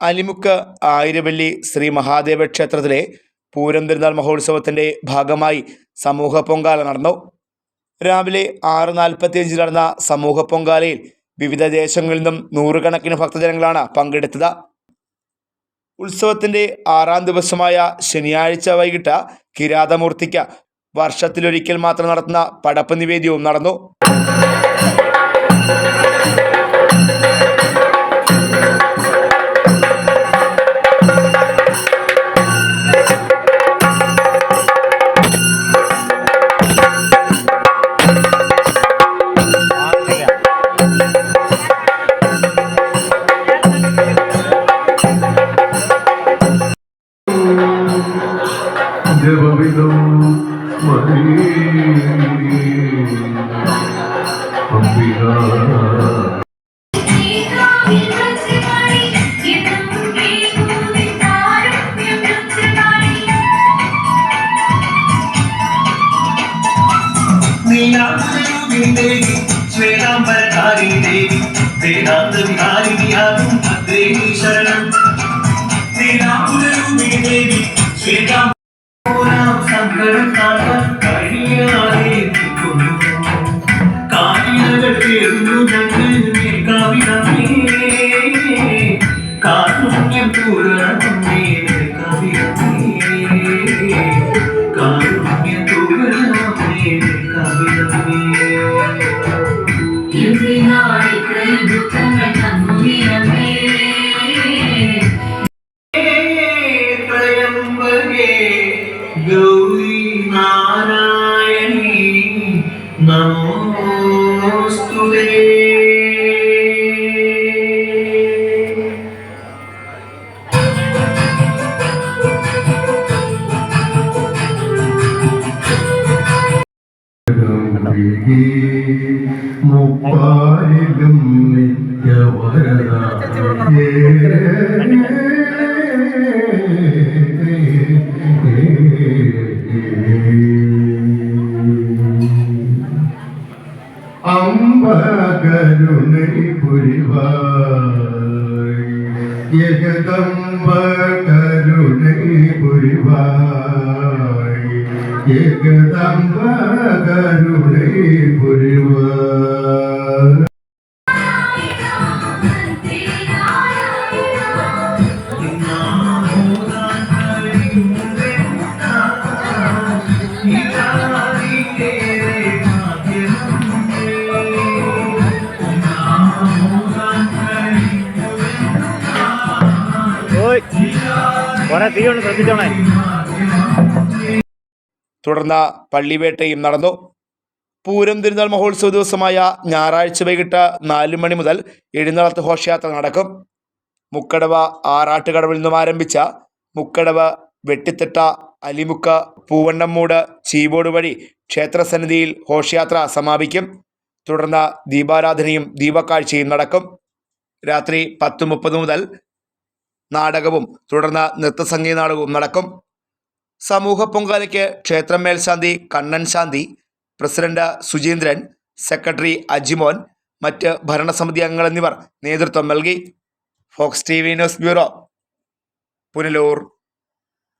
അലിമുക്ക് ആയിരവല്ലി ശ്രീ മഹാദേവ ക്ഷേത്രത്തിലെ പൂരം തിരുനാൾ മഹോത്സവത്തിന്റെ ഭാഗമായി സമൂഹ പൊങ്കാല നടന്നു. രാവിലെ ആറ് നാൽപ്പത്തിയഞ്ചിൽ നടന്ന സമൂഹ പൊങ്കാലയിൽ വിവിധ ദേശങ്ങളിൽ നിന്നും നൂറുകണക്കിന് ഭക്തജനങ്ങളാണ് പങ്കെടുത്തത്. ഉത്സവത്തിന്റെ ആറാം ദിവസമായ ശനിയാഴ്ച വൈകിട്ട് കിരാതമൂർത്തിക്ക് വർഷത്തിലൊരിക്കൽ മാത്രം നടത്തുന്ന പടപ്പ് നിവേദ്യവും നടന്നു. ജപവിധം അംബിക ദേവി ശ്വേതാംബരധാരി ദേവി വേദാന്ത വിഹാരിണിയാകും ദേവി ശരണം. ശ്രീരാമുരൂപിണി ദേവി ശ്വേതാം സങ്കടം കാണാൻ കഴിയാതെ കാലികൾ തീർന്നു ഞങ്ങൾ മേൽക്കാവിടമേ കാരുണ്യം പൂരണമേ മേൽക്കാവിടമേ കാരുണ്യം പൂരണമേ മേൽക്കാവിടമേ ത്രയംബകേ ഗൗരി നാരായണി നമോസ്തുതേ മുപ്പാലിലും കരുണൈ പുരിവായി. ജഗദംബ കരുണൈ പുരിവായി ജഗദംബ കരുണൈ പുരിവായി. തുടർന്ന് പള്ളിവേട്ടയും നടന്നു. പൂരം തിരുനാൾ മഹോത്സവ ദിവസമായ ഞായറാഴ്ച വൈകിട്ട് നാല് മണി മുതൽ എഴുന്നള്ളത്ത് ഘോഷയാത്ര നടക്കും. മുക്കടവ ആറാട്ടുകടവിൽ നിന്നും ആരംഭിച്ച മുക്കടവ് വെട്ടിത്തിട്ട അലിമുക്ക പൂവണ്ണമ്മൂട് ചീവോട് വഴി ക്ഷേത്രസന്നിധിയിൽ ഘോഷയാത്ര സമാപിക്കും. തുടർന്ന് ദീപാരാധനയും ദീപക്കാഴ്ചയും നടക്കും. രാത്രി പത്ത് മുപ്പത് മുതൽ നാടകവും തുടർന്ന് നൃത്തസംഗീത നാടകവും നടക്കും. സമൂഹ പൊങ്കാലയ്ക്ക് ക്ഷേത്രം മേൽശാന്തി കണ്ണൻ ശാന്തി പ്രസിഡന്റ് സുജീന്ദ്രൻ സെക്രട്ടറി അജിമോൻ മറ്റ് ഭരണസമിതി അംഗങ്ങൾ എന്നിവർ നേതൃത്വം നൽകി. Fox T V news bureau Punalur.